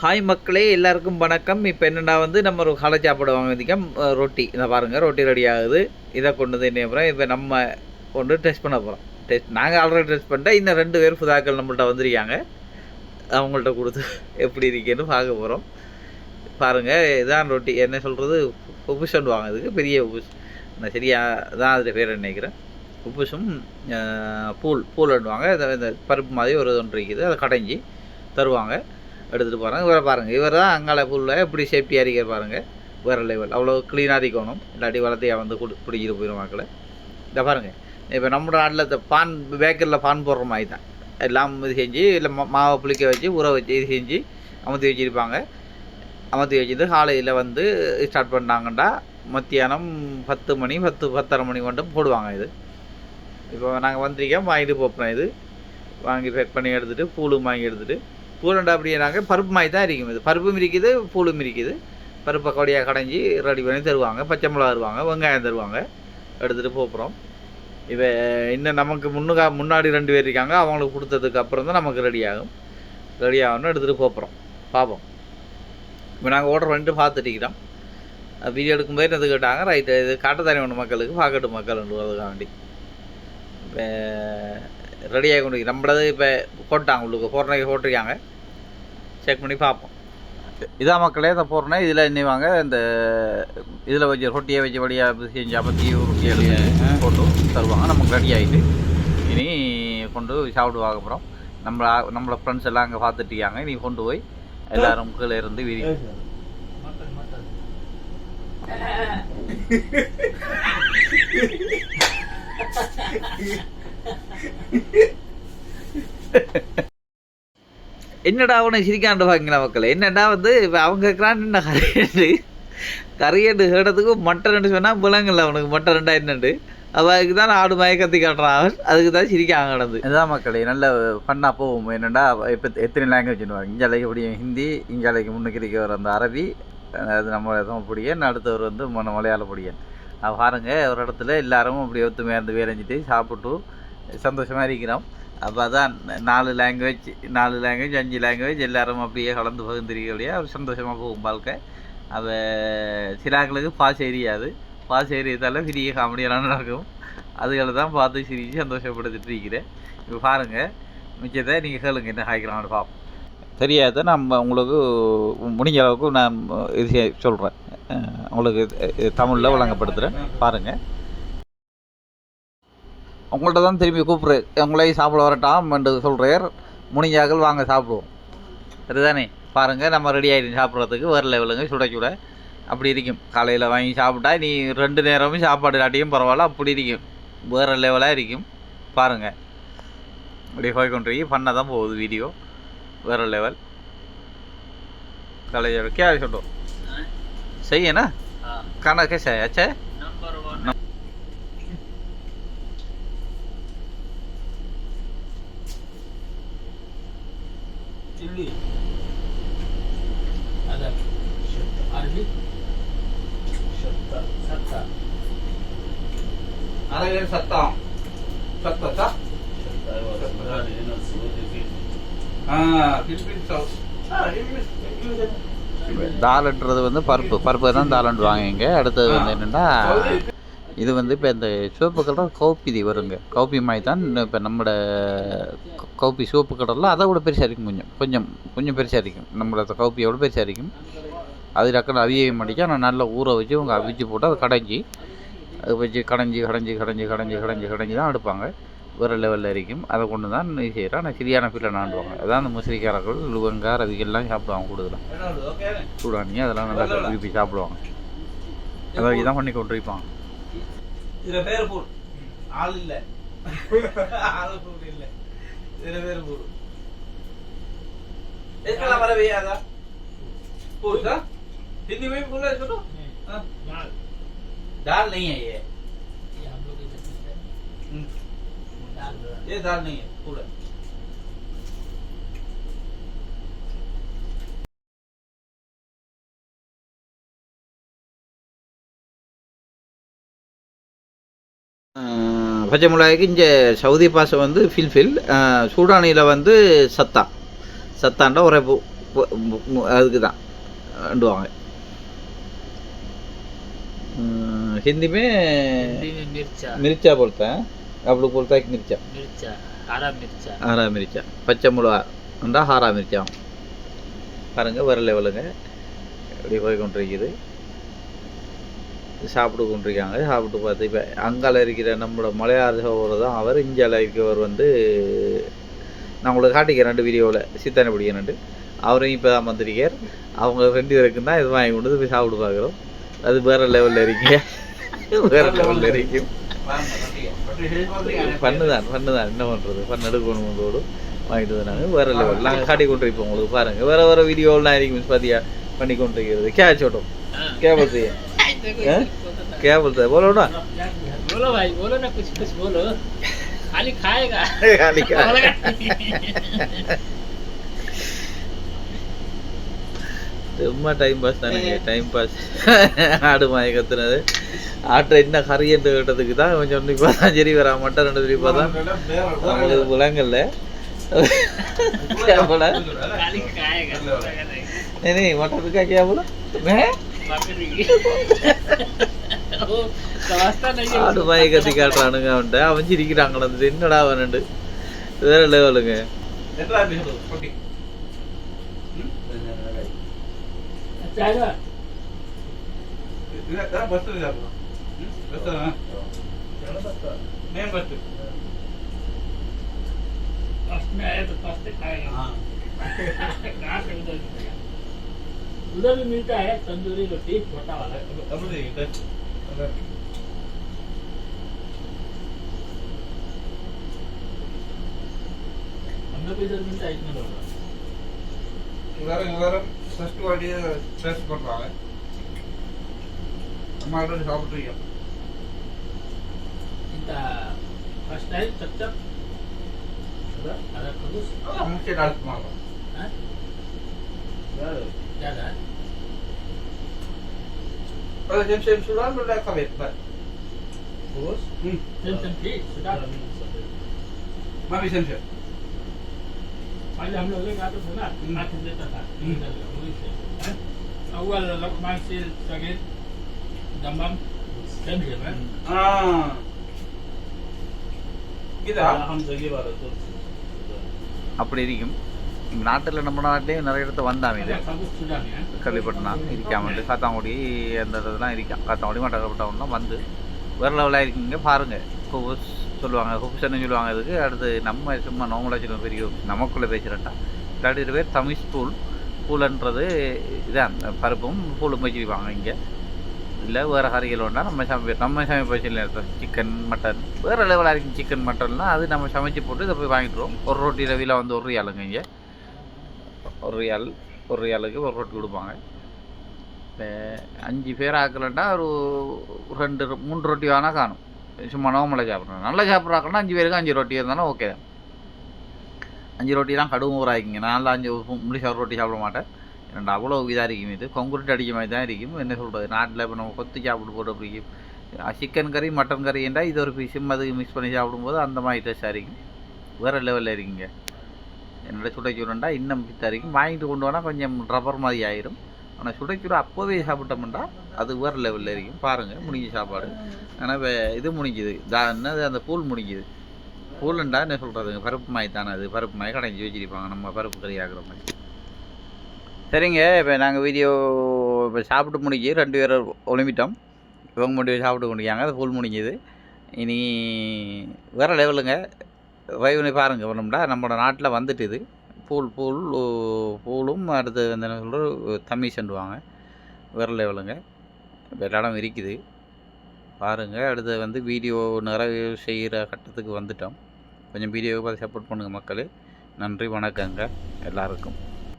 Hi மக்களே எல்லாருக்கும் வணக்கம். இப்போ என்னென்னா வந்து நம்ம ஒரு காலை சாப்பாடு வாங்கியிருக்கோம் ரொட்டி. இதை பாருங்கள் ரொட்டி ரெடி ஆகுது. இதை கொண்டு வந்து என்ன போகிறோம் இப்போ நம்ம கொண்டு டெஸ்ட் பண்ண போகிறோம் டெஸ்ட் நாங்கள் ஆல்ரெடி டெஸ்ட் பண்ணிட்டேன் இன்னும் ரெண்டு பேர் புதாக்கள் நம்மள்ட்ட வந்திருக்காங்க. அவங்கள்ட்ட கொடுத்து எப்படி இருக்கேன்னு பார்க்க போகிறோம் பாருங்கள் இதான் ரொட்டி. என்ன சொல்கிறது உப்புஸ் வாங்குறதுக்கு பெரிய உப்புஸ் நான் சரியா தான் அதில் பேர் நினைக்கிறேன்? உப்புஷும் பூல். பூல் பண்ணுவாங்க இந்த பருப்பு மாதிரி ஒரு இது ஒன்று இருக்குது. அதை கடைஞ்சி தருவாங்க. எடுத்துகிட்டு போகிறாங்க இவரை பாருங்கள் இவர் தான் அங்கால புல்ல எப்படி சேஃப்டியாக இருக்க பாருங்கள் வேறு லெவல் அவ்வளோ க்ளீனாக இருக்கணும். இல்லாட்டி வளர்த்தையா வந்து குடி பிடிக்கிட்டு போயிடும் மக்களை இதை பாருங்கள் இப்போ நம்ம நாட்டில் இந்த பான் பேக்கரியில் பான் போடுற மாதிரி தான். எல்லாம் இது செஞ்சு இல்லை மா மாவை புளிக்க வச்சு ஊற வச்சு இது செஞ்சு அமர்த்தி வச்சுருப்பாங்க. அமர்த்தி வச்சுட்டு காலையில் வந்து ஸ்டார்ட் பண்ணாங்கண்டா மத்தியானம் பத்து மணி பத்து பத்தரை மணி மட்டும் போடுவாங்க இது. இப்போ நாங்கள் வந்திருக்கோம். வாங்கிட்டு போப்போம் இது. வாங்கி பேக் பண்ணி எடுத்துகிட்டு பூலும் வாங்கி எடுத்துகிட்டு பூரண்டா அப்படின்னாங்க பருப்பு மாதிரி தான் இருக்கும் இது. பருப்பும் இருக்குது பூலும் இருக்குது பருப்பை கொடியாக கடைஞ்சி ரெடி பண்ணி தருவாங்க. பச்சை மிளகா தருவாங்க வெங்காயம் தருவாங்க. எடுத்துகிட்டு போகிறோம் இப்போ இன்னும் நமக்கு முன்னுக்கா முன்னாடி ரெண்டு பேர் இருக்காங்க. அவங்களுக்கு கொடுத்ததுக்கு அப்புறம் தான் நமக்கு ரெடி ஆகும். ரெடி ஆகணும்னு எடுத்துகிட்டு போகிறோம் பார்ப்போம் இப்போ நாங்கள் ஓட்ரு பண்ணிட்டு பார்த்துட்டிக்கிறோம் வீடியோ எடுக்கும்போது அது கேட்டாங்க ரைட்டு இது காட்டத்தானே ஒன்று மக்களுக்கு பார்க்கட்டும் மக்கள் அதுக்காக வேண்டி இப்போ ரெடியாகி கொண்டு நம்மளது இப்போ போட்டாங்க உள்ளுக்கு போடுறதுக்கு போட்டிருக்காங்க. செக் பண்ணி பார்ப்போம். இதான் மக்களே இந்த போடுறேன் இதில் என்னவாங்க இந்த இதில் வச்சு ரொட்டியை வச்சு வழியாக செஞ்சு அப்பத்தி ரொட்டி எடுத்து போட்டு தருவாங்க. நமக்கு ரெடி ஆகிட்டு இனி கொண்டு சாப்பிடுவாங்க அப்புறம் நம்மள நம்மளோட ஃப்ரெண்ட்ஸ் எல்லாம் அங்கே பார்த்துட்டு இருக்காங்க. இனி கொண்டு போய் எல்லாரும் கீழே இருந்து விரி என்னடா அவனை சிரிக்காண்டு பாக்கீங்களா மக்கள்? என்னடா வந்து இப்போ அவங்க கேட்குறான் என்ன கரையண்டு கரையண்டு கேட்டதுக்கு ரெண்டு சொன்னால் புலங்கல்ல அவனுக்கு மட்டை ரெண்டா என்னண்டு? அதுக்கு தான் ஆடு மயக்கத்தி காட்டுறான் அவன். அதுக்கு தான் சிரிக்காங்க கிடந்து இதுதான் மக்களே நல்ல ஃபன்னாக போகும். என்னடா இப்போ எத்தனை லாங்குவேஜ் இங்காலைக்கு அப்படியே ஹிந்தி இங்காலைக்கு முன்னுக்கு இருக்கிற அந்த அரபி அது நம்ம எதுவும் பிடிக்கும் அடுத்தவர் வந்து மன மலையாள பிடிக்கும் பாருங்க ஒரு இடத்துல எல்லாரும் அப்படி ஒத்துமையாக இருந்து வேலைஞ்சிட்டு சாப்பிட்டு சந்தோஷமாக இருக்கிறோம். அப்போ அதான் நாலு லாங்குவேஜ் நாலு லாங்குவேஜ் அஞ்சு லாங்குவேஜ் எல்லாரும் அப்படியே கலந்து பகிர்ந்துருக்கக்கூடிய அவர் சந்தோஷமாக போகும் வாழ்க்கை. அவ சிலாக்களுக்கு பாஸ் எரியாது. பாஸ் எரியதால பெரிய காமெடியெல்லாம் நடக்கும். அதுகளை தான் பார்த்து சிரித்து சந்தோஷப்படுத்திட்டு இருக்கிறேன். இப்போ பாருங்கள் மிச்சத்தை நீங்கள் கேளுங்க என்ன ஹாய்க்கிறாங்க பார்ப்போம் தெரியாத நம்ம உங்களுக்கு முடிஞ்ச அளவுக்கு நான் இது சொல்கிறேன் உங்களுக்கு தமிழில் வழங்கப்படுத்துகிறேன் பாருங்கள் உங்கள்கிட்ட தான் திரும்பி கூப்பிட்றேன் உங்களையும் சாப்பிட வரட்டாம் என்று சொல்கிறார் முடிஞ்சாக்கள் வாங்க சாப்பிடுவோம் சரிதானே பாருங்கள் நம்ம ரெடி ஆகிடும் சாப்பிட்றதுக்கு வேறு லெவலுங்க சுட சுட அப்படி இருக்கும் காலையில் வாங்கி சாப்பிட்டா நீ ரெண்டு நேரமும் சாப்பாடு இல்லாட்டியும் பரவாயில்ல அப்படி இருக்கும் வேறு லெவலாக இருக்கும் பாருங்கள் அப்படி போய் கொண்டு பண்ண தான் போகுது வீடியோ வேறு லெவல் காலேஜ் क्या छोटो सही है ना खाना कैसा है अच्छा है அறவேல் சத்தம். சத்தத்தா? தாளன்றது வந்து பருப்பு. பருப்பு தான் தாளன்றுவாங்க இங்கே. அடுத்தது வந்து என்னென்னா இது வந்து இப்போ இந்த சிவப்பு கலர் கௌப்பிதி வருங்க. கௌப்பி மாதிரி தான் இப்போ நம்மளோட கௌப்பி சோப்பு கலரில் அதை விட பெருசாக இருக்கும் கொஞ்சம். கொஞ்சம் கொஞ்சம் பெருசாக இருக்கும் நம்மளோட கௌப்பியை விட பெருசாக இருக்கும் அது டக்குன்னு அவிய மாட்டிக்க ஆனால் நல்லா ஊற வச்சு உங்கள் அவிச்சு போட்டு அதை கடைஞ்சி அது வச்சு கடைஞ்சி கடைஞ்சி கடைஞ்சி கடைஞ்சி கடைஞ்சி கடைஞ்சி தான் எடுப்பாங்க வேறு லெவலில் இருக்கும். அதை கொண்டு தான் இது செய்கிறோம் ஆனால் சிரியான ஃபீல்டில் நாண்டுவாங்க அதான் அந்த முசிறிக்காரர்கள் லுவங்கார் அதுக்கெல்லாம் சாப்பிடுவாங்க கூடுதலாக சூடானி அதெல்லாம் நல்லா விரும்பி சாப்பிடுவாங்க. அதை வச்சு தான் பண்ணி கொண்டிருப்பாங்க. இதில் பேர் போடு. ஆள் இல்லை. ஆள் போடு இல்லை. இதில் பேர் போடு. எதுக்கெல்லாம் வரவே யாரா? ஹிந்தி போய் போல இருக்கட்டும். दाल नहीं है ये ये हम लोग की चटनी है हम्म, दाल बड़ा। ये दाल नहीं है पूरा பச்சை மிளகாய்க்கு இங்கே சவுதி பாசை வந்து ஃபில்ஃபில் சூடானியில் வந்து சத்தா சத்தாண்டா உரைப்பு பு- மு- மு- அதுக்கு தான் அண்டுவாங்க हम्म, हिंदी में हिंदी में मिर्चा मिर्चा बोलता है आप लोग बोलता है कि मिर्चा मिर्चा हरा मिर्चा ஹாரா மிர்ச்சா பச்சை மிளகா உண்டா ஹாரா மிர்ச்சா பாருங்க வேறு லெவலுங்க இப்படி போய் கொண்டிருக்குது சாப்பிட்டு கொண்டிருக்காங்க சாப்பிட்டு பார்த்து இப்போ அங்கால இருக்கிற நம்மளோட மலையாள சகோதரர் தான் அவர் இந்தியாவில் இருக்கவர் வந்து நான் உங்களுக்கு காட்டிக்கிறேன் ரெண்டு வீடியோவில் சித்தான பிடிக்கிறேன் அவரையும் இப்போ தான் வந்திருக்கார் அவங்க ரெண்டு பேருக்கும் தான் இது வாங்கி கொண்டு வந்து போய் சாப்பிட்டு பார்க்குறோம் அது வேறு லெவலில் இருக்கீங்க வேறு லெவலில் இருக்கும் பண்ணுதான் பண்ணுதான் என்ன பண்ணுறது பண்ண எடுக்கணும் வாங்கிட்டு வந்தாங்க வேற லெவல் நாங்கள் காட்டி கொண்டு இருப்போம் உங்களுக்கு பாருங்க வேற வேற வீடியோலாம் இருக்கும் பாத்தியா பண்ணி கொண்டு இருக்கிறது கேட்ச் ஓட்டும் கேபிள் செய்ய கேபிள் செய்ய போலோடா बोलो भाई बोलो ना कुछ कुछ बोलो खाली खाएगा சும்மா டைம் பாஸ் தானே டைம் பாஸ் ஆடு மாய கத்துனது. ஆட்டை என்ன கறியன்ட்டு கேட்டதுக்கு தான் கொஞ்சம் ஒன்று பார்த்தா சரி வரா மாட்டா ரெண்டு சொல்லி பார்த்தா நம்மளுக்கு விளங்கல்ல கேப்பல நீ மட்டன் இருக்கா கேப்பல ஆடு மாய கத்தி காட்டுறானுங்க அவன்கிட்ட. அவன் சிரிக்கிறாங்களே என்னடா அவனுண்டு வேற லெவலுங்க अच्छा है ना फर्स्ट में आया तो फर्स्ट खाएगा कहाँ से उधर मिलेगा? उधर भी मिलता है तंदूरी रोटी छोटा वाला हम लोग को इधर मिलता है इतना बड़ा எல்லாரும் எல்லாரும் ಫಸ್ಟ್ ಒಳ್ಳೆಯ ಸ್ಟ್ರೆಸ್ ಕೊಡ್ತಾವೆ ಮಾಡಿದ್ರೆ ಸಾಫ್ಟ್ವೇರ್ ಇಂಥ ಫಸ್ಟ್ ಟೈಮ್ ಚಪ್ ಚಪ್ ಅದಕ್ಕೊಂದು ಮುಂಚೆ ನಾಲ್ಕು ಮಾಡುವ ಯಾವ್ದು Kalau jam jam sudah sudah kabeh, Pak. Terus? Hmm. Jam jam di sudah. Mami jam jam. पहले हम लोग एक आते थे ना हाथ में देता था इधर वही से हैं? अव्वल लक्ष्मण से सगेत दमम सेम सेम है ஆ இதா हम जगह वाला तो அப்படி இருக்கும் நாட்டில் நம்ம நாட்டிலேயும் நிறைய இடத்த வந்தாங்க இது खबूस सुधा में है கேள்விப்பட்டனா இருக்காமட்டு காத்தாங்குடி அந்த இதெல்லாம் இருக்கான் காத்தாங்குடி மட்டக்கப்பட்டவங்கலாம் வந்து வேறு லெவலாக இருக்கீங்க பாருங்கள் ஹுபுஸ் சொல்லுவாங்க ஹுபுஸ்ன்னு சொல்லுவாங்க இதுக்கு அடுத்து நம்ம சும்மா நார்மலாக சொல்லுவோம் பெரிய நமக்குள்ளே பேசுகிறேன்டா இல்லாட்டி பேர் தமிழ் ஸ்பூல் பூலன்றது இதான். பருப்பும் பூலும் வச்சுருப்பாங்க இங்கே. இல்லை வேறு கறிகள் வேண்டாம் நம்ம சமை நம்ம சமைப்போம் சிக்கன் மட்டன் வேறு லெவலாக இருக்கும் சிக்கன் மட்டன்லாம் அது நம்ம சமைச்சு போட்டு இதை போய் வாங்கிட்டுருவோம் ஒரு ரொட்டி ரவியில் வந்து ஒரு ரியாலுங்க இங்கே. ஒரு ரியால் ஒரு ரியாலுக்கு ஒரு ரொட்டி கொடுப்பாங்க. இப்போ அஞ்சு பேர் ஆக்கலன்னா ஒரு ரெண்டு மூன்று ரொட்டி வேணால் காணும். சும்மா நார்மலாக சாப்பிட்றோம் நல்லா சாப்பிட்றாங்கன்னா அஞ்சு பேருக்கு அஞ்சு ரொட்டி இருந்தாலும் ஓகே தான். அஞ்சு ரொட்டிலாம் கடுவும் ஊறாக்கிங்க நான்லாம் அஞ்சு முடிச்ச ஒரு ரொட்டி சாப்பிட மாட்டேன். ரெண்டு அவ்வளோ இதாக இருக்கும் இது. கொங்குருட்டு அடிக்க மாதிரி தான் இருக்கும். என்ன சொல்கிறது நாட்டில் இப்போ நம்ம கொத்து சாப்பிட்டு போட்டு பிடிக்கும் சிக்கன் கறி மட்டன் கறி என்றால் இது ஒரு பீஸும் அது மிக்ஸ் பண்ணி சாப்பிடும்போது அந்த மாதிரி டேஸ்ட்டாக இருக்கும். வேறு லெவலில் இருக்குங்க. என்னோட சுடைச்சூரண்டா இன்னும் பித்தா இருக்கும். வாங்கிட்டு கொண்டு போனால் கொஞ்சம் ரப்பர் மாதிரி ஆயிரும். ஆனால் சுடைச்சூறு அப்போவே சாப்பிட்டோம்னா அது வேறு லெவலில் இருக்கும். பாருங்கள் முடிஞ்ச சாப்பாடு. ஆனால் இப்போ இது முடிஞ்சுது தா என்னது அந்த பூல் முடிஞ்சுது பூலுண்டா என்ன சொல்கிறதுங்க பருப்பு மாய் தானே அது? பருப்பு மாய் கடைஞ்சி வச்சிருப்பாங்க. நம்ம பருப்பு கறி ஆக்குற மாதிரி. சரிங்க இப்போ நாங்கள் வீடியோ இப்போ சாப்பிட்டு முடிஞ்சு ரெண்டு பேரும் ஒளிமிட்டோம். இவங்க மட்டும் சாப்பிட்டு கொண்டிருக்காங்க. அது ஃபுல் முடிஞ்சுது இனி வேறு லெவலுங்க வைவனை பாருங்கள் பண்ணோம்னா நம்மளோட நாட்டில் வந்துட்டு இது. பூல் பூல் பூலும் அடுத்து வந்து என்ன சொல்கிற தமிழ்ன்னுவாங்க விரல் லெவலுங்க இப்போ இடம் இருக்குது. பாருங்கள் அடுத்து வந்து வீடியோ நிறைவு செய்கிற கட்டத்துக்கு வந்துட்டோம். கொஞ்சம் வீடியோவை பார்த்து சப்போர்ட் பண்ணுங்கள் மக்கள். நன்றி வணக்கங்க. எல்லாருக்கும்.